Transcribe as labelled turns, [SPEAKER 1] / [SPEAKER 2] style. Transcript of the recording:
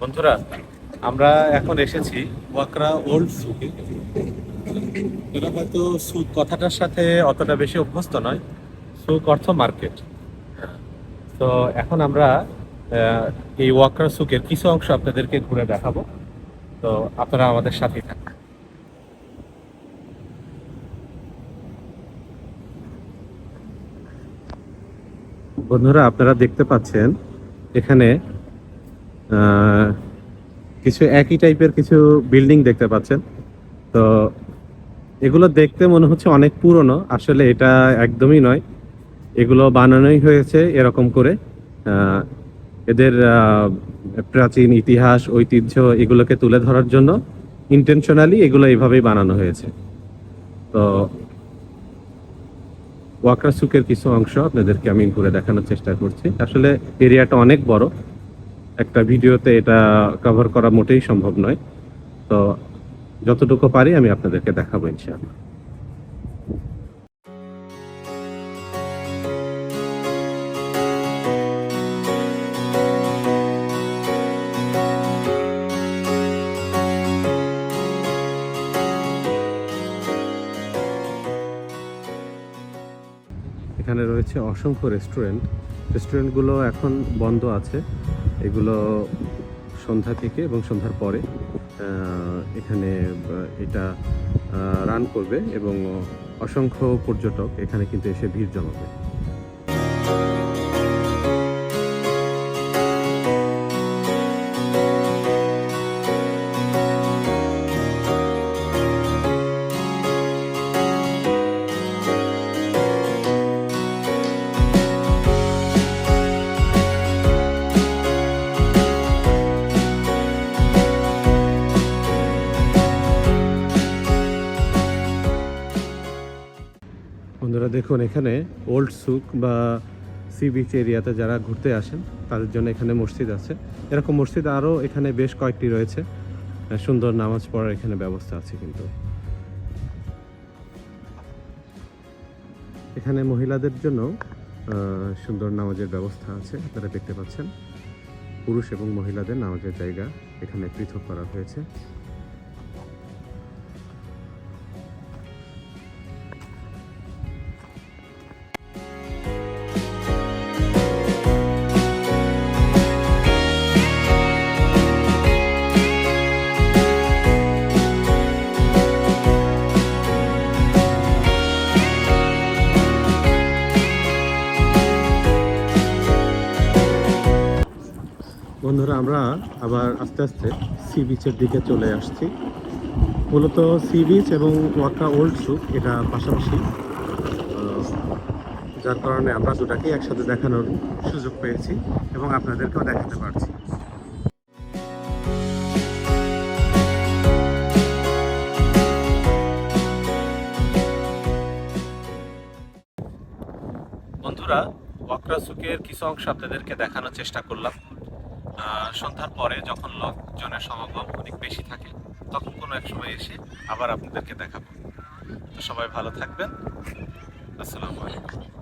[SPEAKER 1] বন্ধুরা, আমরা এখন এসেছি ওয়াকরা ওল্ড সুকে এরা হয়তো সুক কথাটার সাথে অতটা বেশি অভ্যস্ত নয় সুক অর্থ মার্কেট। তো এখন আমরা এই ওয়াকরা সুকের কিছু অংশ আপনাদেরকে ঘুরে দেখাবো। তো আপনারা আমাদের সাথেই থাকুন। বন্ধুরা, আপনারা দেখতে পাচ্ছেন, এখানে কিছু একই টাইপের কিছু বিল্ডিং দেখতে পাচ্ছেন। তো এগুলো দেখতে মনে হচ্ছে অনেক পুরনো। আসলে এটা একদমই নয়। এগুলো বানানোই হয়েছে এরকম করে। এদের প্রাচীন ইতিহাস, ঐতিহ্য এগুলোকে তুলে ধরার জন্য ইন্টেনশনালি এগুলো এইভাবেই বানানো হয়েছে। তো ওয়াকরা কিছু অংশ আপনাদেরকে আমি ঘুরে দেখানোর চেষ্টা করছি। আসলে এরিয়াটা অনেক বড়। একটা ভিডিওতে এটা কভার করা মোটেই সম্ভব নয়। তো যতটুকু পারি আমি আপনাদেরকে দেখাবো ইনশাআল্লাহ। এখানে রয়েছে অসংখ্য রেস্টুরেন্ট রেস্টুরেন্টগুলো এখন বন্ধ আছে। এগুলো সন্ধ্যা থেকে এবং সন্ধ্যার পরে এখানে এটা রান করবে এবং অসংখ্য পর্যটক এখানে কিন্তু এসে ভিড় জমাবে। বন্ধুরা, দেখুন, এখানে ওল্ড সুক বা সি বিচ এরিয়াতে যারা ঘুরতে আসেন, তাদের জন্য এখানে মসজিদ আছে। এরকম মসজিদ আরও এখানে বেশ কয়েকটি রয়েছে। সুন্দর নামাজ পড়ার এখানে ব্যবস্থা আছে কিন্তু। এখানে মহিলাদের জন্য সুন্দর নামাজের ব্যবস্থা আছে, আপনারা দেখতে পাচ্ছেন। পুরুষ এবং মহিলাদের নামাজের জায়গা এখানে পৃথক করা হয়েছে। বন্ধুরা, আমরা আবার আস্তে আস্তে সি বিচের দিকে চলে আসছি। মূলত সি বিচ এবং ওয়াকা ওল্ড সুক এটা পাশাপাশি যার কারণে আমরা দুটাকেই একসাথে দেখানোর সুযোগ পেয়েছি এবং আপনাদেরকেও দেখাতে পারছি। বন্ধুরা ওয়াকরা সুকের কিছু অংশ আপনাদেরকে দেখানোর চেষ্টা করলাম। সন্ধ্যার পরে যখন লোকজনের সমাগম অনেক বেশি থাকে, তখন কোনো এক সময় এসে আবার আপনাদেরকে দেখাবো। তো সবাই ভালো থাকবেন। আসসালামু আলাইকুম।